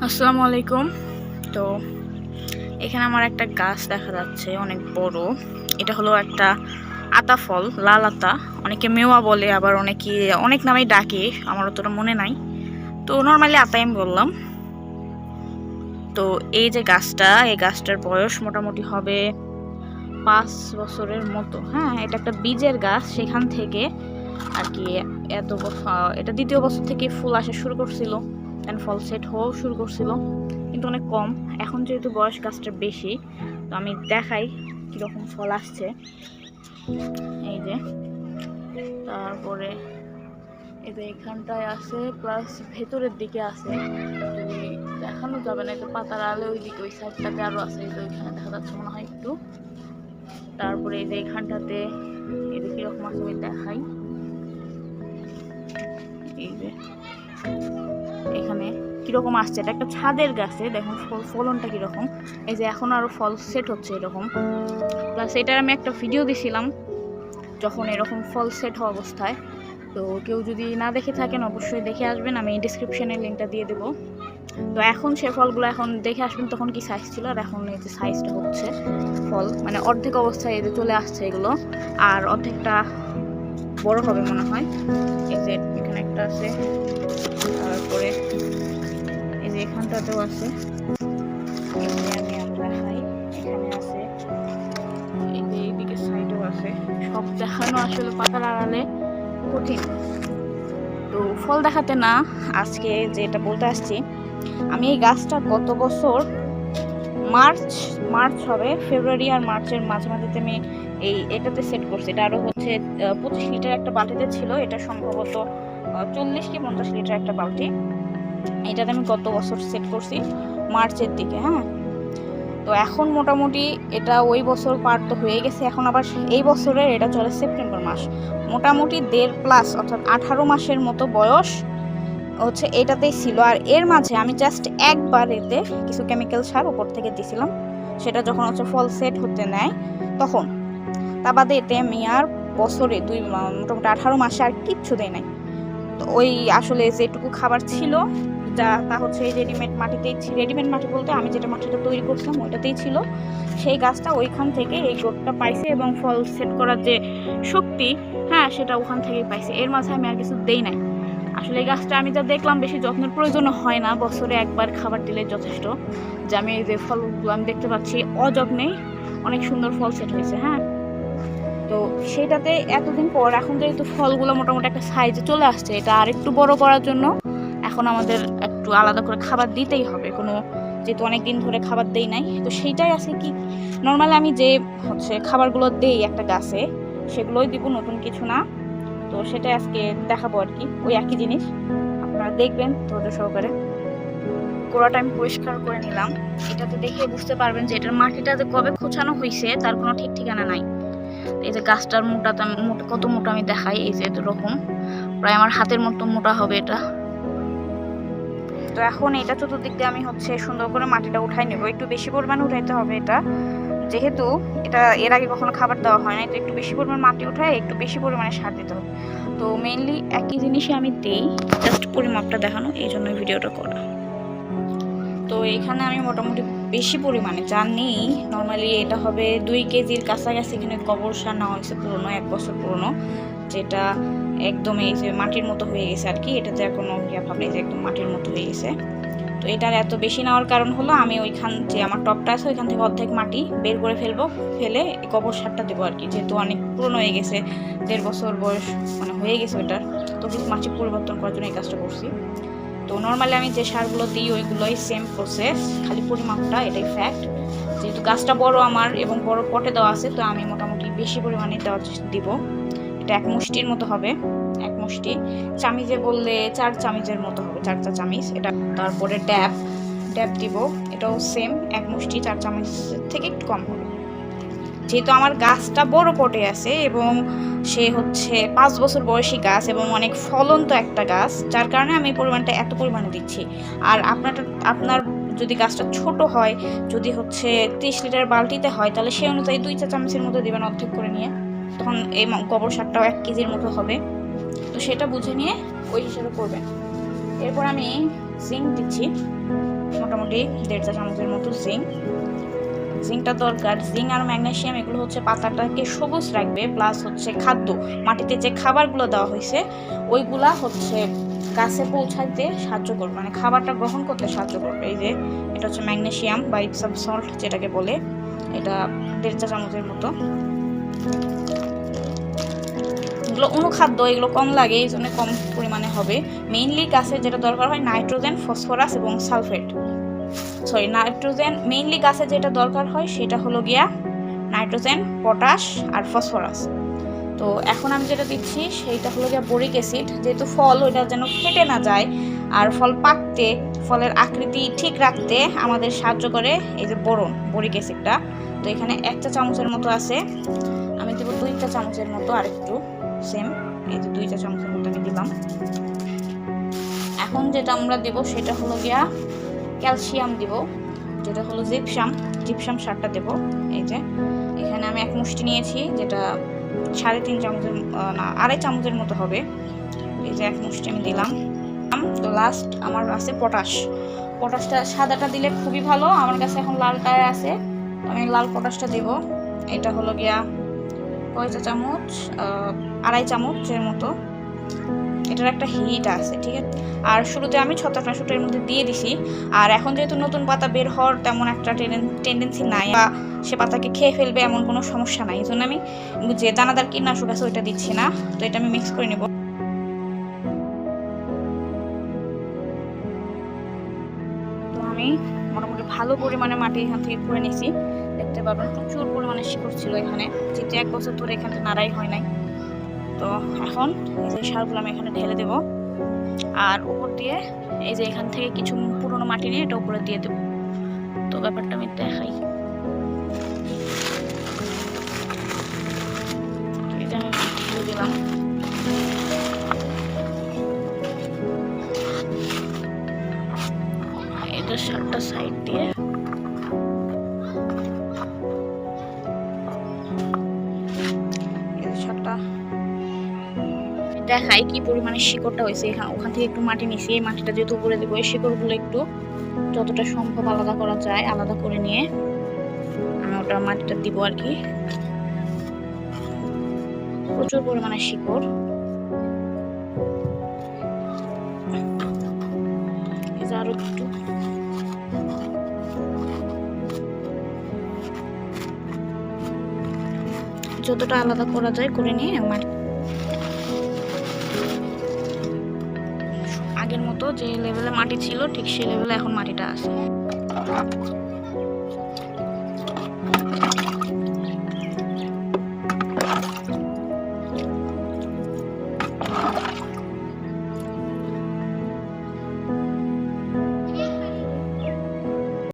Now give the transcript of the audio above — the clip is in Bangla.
আসসালামু আলাইকুম। তো, এখানে আমার একটা গাছ দেখা যাচ্ছে, অনেক বড়। এটা হলো একটা আতা ফল, লাল আতা। অনেকে মেওয়া বলে, আবার অনেকে, অনেক নামেই ডাকে, আমার অতটা মনে নাই। তো নর্মালি আতাই আমি বললাম। তো, এই যে গাছটা, এই গাছটার বয়স মোটামুটি হবে পাঁচ বছরের মতো। হ্যাঁ এটা একটা বীজের গাছ, সেখান থেকে আর কি এত বছর এটা দ্বিতীয় বছর থেকে ফুল আসা শুরু করছিল। দেন ফল সেট হওয়াও শুরু করছিল, কিন্তু অনেক কম। এখন যেহেতু বয়স গাছটার বেশি, তো আমি দেখাই কীরকম ফল আসছে। এই যে, তারপরে এই যে এখানটায় আছে প্লাস ভেতরের দিকে আছে। দেখানো যাবে না একটু পাতার আলো ওই দিকে ওই সাইডটাতে আরও আছে, এই যে ওইখানে দেখা যাচ্ছে মনে হয় একটু। তারপরে এই যে এখানটাতে যে কীরকম আছে দেখাই। এই যে এখানে কীরকম আসছে? এটা একটা ছাদের গাছে, দেখুন ফল ফলনটা কীরকম। এই যে এখন আরও ফল সেট হচ্ছে এরকম। প্লাস এটার আমি একটা ভিডিও দিছিলাম, যখন এরকম ফল সেট হওয়া অবস্থায়। তো কেউ যদি না দেখে থাকেন, অবশ্যই দেখে আসবেন। আমি ডিসক্রিপশনে লিঙ্কটা দিয়ে দেবো। তো এখন সে ফলগুলো এখন দেখে আসবেন তখন কি সাইজ ছিল? আর এখন এই যে সাইজটা হচ্ছে ফল। মানে অর্ধেক অবস্থায় এই যে চলে আসছে এগুলো। আর অর্ধেকটা বড় হবে মনে হয়। এই যে এখানে একটা আছে। তারপরে এই যে এখানটাতেও আছে। সাইডেও আছে। সব দেখানো আসলে পাতার আড়ালে কঠিন। তো ফল দেখাতে না। আজকে যেটা বলতে আসছি, আমি এই গাছটা গত বছর মার্চ মার্চ হবে, ফেব্রুয়ারি আর মার্চের মাঝামাঝিতে আমি এই এটাতে সেট করছি। এটা আরও হচ্ছে পঁচিশ লিটার একটা বালতিতে ছিল, এটা সম্ভবত চল্লিশ কি পঞ্চাশ লিটার একটা বালতি। এটাতে আমি গত বছর সেট করছি, মার্চের দিকে হ্যাঁ? তো এখন মোটামুটি এটা ওই বছর পার তো হয়ে গেছে, এখন আবার এই বছরের এটা চলে সেপ্টেম্বর মাস। মোটামুটি দেড় প্লাস অর্থাৎ আঠারো মাসের মতো বয়স হচ্ছে এটাতেই ছিল। আর এর মাঝে আমি জাস্ট একবার এতে কিছু কেমিক্যাল সার উপর থেকে দিছিলাম। সেটা যখন হচ্ছে ফল সেট হতে নেয়, তখন। তা বাদে এতে আমি আর বছরে দুই মোটামুটি আঠারো মাসে আর কিচ্ছু দেয় নাই। তো ওই আসলে যেটুকু খাবার ছিল, যা, তা হচ্ছে এই রেডিমেড মাটিতেই রেডিমেড মাটি বলতে আমি যেটা মাটিটা তৈরি করছিলাম ওইটাতেই ছিল। সেই গাছটা ওইখান থেকে এই গ্রোথটা পাইছে এবং ফল সেট করার যে শক্তি হ্যাঁ সেটা ওখান থেকেই পাইছে। এর মাঝে আমি আর কিছু দেই নাই। আসলে এই গাছটা আমি যা দেখলাম বেশি যত্নের প্রয়োজন হয় না। বছরে একবার খাবার দিলে যথেষ্ট। যে আমি এই যে ফলগুলো আমি দেখতে পাচ্ছি, অযত্নে অনেক সুন্দর ফল সেট হয়েছে হ্যাঁ? তো সেটাতে এতদিন পর এখন যেহেতু ফলগুলো মোটামুটি একটা সাইজে চলে আসছে, এটা আর একটু বড় করার জন্য এখন আমাদের একটু আলাদা করে খাবার দিতেই হবে। কোনো যেহেতু অনেক দিন ধরে খাবার দেই নাই, তো সেইটাই আছে কি? নর্মালি আমি যে হচ্ছে খাবারগুলো দেই একটা গাছে, সেগুলোই দিব, নতুন কিছু না। তো সেটাই আজকে দেখাবো আর কি, ওই একই জিনিস। আপনারা দেখবেন ধৈর্য সহকারে। গোড়াটা আমি পরিষ্কার করে নিলাম। এটাতে দেখে বুঝতে পারবেন যে এটার মাটিটা যে কবে খোঁচানো হয়েছে তার কোনো ঠিক ঠিকানা নাই। এই যে গাছটার মোটা তো মোটা কত মোটা আমি দেখাই, এই যে এরকম। প্রায় আমার হাতের মতো মোটা হবে এটা। তো এখন এটা চতুর্দিক দিয়ে আমি হচ্ছে সুন্দর করে মাটিটা উঠাই নেব। একটু বেশি পরিমাণে উঠাইতে হবে এটা। যেহেতু এটা এর আগে কখনো খাবার দেওয়া হয় না তো একটু বেশি পরিমাণ মাটি উঠায়, একটু বেশি পরিমাণে সার দিতে হবে। তো মেইনলি একই জিনিসই আমি দিই জাস্ট পরিমাপটা দেখানো, এই জন্য ভিডিওটা করা। তো এখানে আমি মোটামুটি বেশি পরিমাণে, যা নেই নর্মালি এটা হবে দুই কেজির কাছাকাছি এখানে কবর সার নেওয়া হয়েছে পুরনো, এক বছর পুরনো, যেটা একদম এই যে মাটির মতো হয়ে গেছে আর কি, এটাতে কোনো ইয়া ভাবলে যে একদম মাটির মতো হয়ে গেছে। তো এটার এত বেশি নেওয়ার কারণ হলো আমি ওইখান যে আমার টপটা আছে, ওইখান থেকে অর্ধেক মাটি বের করে ফেলব, ফেলে গোবর সারটা দেবো আর কি। যেহেতু অনেক পুরনো হয়ে গেছে, দেড় বছর বয়স মানে হয়ে গেছে ওইটার, তো কিছু মাটি পরিবর্তন করার জন্য এই কাজটা করছি। তো নর্মালি আমি যে সারগুলো দিই, ওইগুলোই সেম প্রসেস খালি পরিমাপটা এটাই ফ্যাক্ট যেহেতু গাছটা বড় আমার এবং বড় পটে দেওয়া আছে, তো আমি মোটামুটি বেশি পরিমাণে দেওয়া দিব। এটা এক মুষ্টির মতো হবে। মুষ্টি। চামিজে বললে চার চামিজের মতো হবে, চার চা চামিচ এটা তারপরে ড্যাব ড্যাব দিব। এটাও সেম এক মুষ্টি, চার চামচ থেকে একটু কম হবে। যেহেতু আমার গাছটা বড় পটে আছে এবং সে হচ্ছে পাঁচ বছর বয়সী গাছ এবং অনেক ফলন্ত একটা গাছ, যার কারণে আমি পরিমাণটা এত পরিমাণে দিচ্ছি। আর আপনারটা, আপনার যদি গাছটা ছোট হয়, যদি হচ্ছে ত্রিশ লিটার বালতিতে হয়, তাহলে সেই অনুযায়ী দুই চা চামচের মতো দেবেন অর্ধেক করে নিয়ে। তখন এই গোবর সারটাও এক কেজির মতো হবে। তো সেটা বুঝে নিয়ে ওই হিসেবে করবেন। এরপর আমি জিঙ্ক দিচ্ছি। মোটামুটি দেড় চা চামচের মতো জিঙ্ক জিঙ্কটা দরকার। জিঙ্ক আর ম্যাগনেশিয়াম এগুলো হচ্ছে পাতাটাকে সবুজ রাখবে প্লাস হচ্ছে খাদ্য। মাটিতে যে খাবারগুলো দেওয়া হয়েছে, ওইগুলা হচ্ছে গাছে পৌঁছাতে সাহায্য করবে। মানে খাবারটা গ্রহণ করতে সাহায্য করবে। এই যে, এটা হচ্ছে ম্যাগনেশিয়াম বা ইপসাম সল্ট যেটাকে বলে। এটা দেড় চা চামচের মতো। এগুলো অনুখাদ্য, এগুলো কম লাগে, এই জন্য কম পরিমাণে হবে। মেইনলি গাছের যেটা দরকার হয় নাইট্রোজেন, ফসফরাস এবং সালফেট। সরি নাইট্রোজেন মেইনলি গাছে যেটা দরকার হয় সেটা হলো গিয়া নাইট্রোজেন, পটাশ আর ফসফরাস। তো এখন আমি যেটা দিচ্ছি সেইটা হলো গিয়া বোরিক অ্যাসিড। যেহেতু ফল ওইটা যেন ফেটে না যায় আর ফল পাকতে, ফলের আকৃতি ঠিক রাখতে আমাদের সাহায্য করে এই যে বোরন, বোরিক অ্যাসিডটা। তো এখানে একটা চামচের মতো আছে। আমি দেবো দুইটা চামচের মতো আর একটু সেম, এই যে দুইটা চামচের মতো দিলাম। এখন যেটা আমরা দেব সেটা হলো গিয়া ক্যালসিয়াম দিব, যেটা হলো জিপসাম। জিপসাম সারটা দেব, এই যে। এখানে আমি এক মুষ্টি নিয়েছি, যেটা সাড়ে তিন চামচের না, আড়াই চামচের মতো হবে। এই যে এক মুষ্টি আমি দিলাম। তো লাস্ট আমার আছে পটাশ। পটাশটা সাদাটা দিলে খুবই ভালো, আমার কাছে এখন লালটা আছে। আমি লাল পটাশটা দেব। এটা হলো গিয়া কয়টা চামচ? আড়াই চামচের মতো। এটার একটা হিট আছে, ঠিক আছে? আর শুরুতে আমি ছত্রাকনাশকটা এর মধ্যে দিয়ে দিছি। আর এখন যেহেতু নতুন পাতা বের হওয়ার তেমন একটা টেন্ডেন্সি নাই, বা সে পাতাকে খেয়ে ফেলবে এমন কোনো সমস্যা নাই। এই জন্য আমি যে দানাদার কীটনাশক আছে ওইটা দিচ্ছি না। তো এটা আমি মিক্স করে নেব। আমি মোটামুটি ভালো পরিমাণে মাটি এখান থেকে করে নিয়েছি দেখতে পাবেন প্রচুর পরিমাণে শিকড় ছিল এখানে। যেহেতু এক বছর ধরে এখানে নাড়াই হয় নাই। তো এখন এই যে সারগুলো আমি এখানে ঢেলে দেব। আর উপর দিয়ে এই যে এখান থেকে কিছু পুরনো মাটি নিয়ে এটা উপরে দিয়ে দেব। তো ব্যাপারটা আমি দেখাই। দিলাম। এটা সারটা সাইড দিয়ে দেখাই কি পরিমাণে শিকড়টা হয়েছে। এখানে ওখান থেকে একটু মাটি নিছি। এই মাটিটা যেহেতু উপরে দেবো, এই শিকড়গুলো একটু যতটা সম্ভব আলাদা করা যায়, আলাদা করে নিয়ে আমি ওটা মাটিটা দিব আর কি। প্রচুর পরিমাণে শিকড়। যতটা আলাদা করা যায় করে নিয়ে মাটি আগের মতো যে লেভেলে মাটি ছিল ঠিক সেই লেভেলে এখন মাটিটা আছে।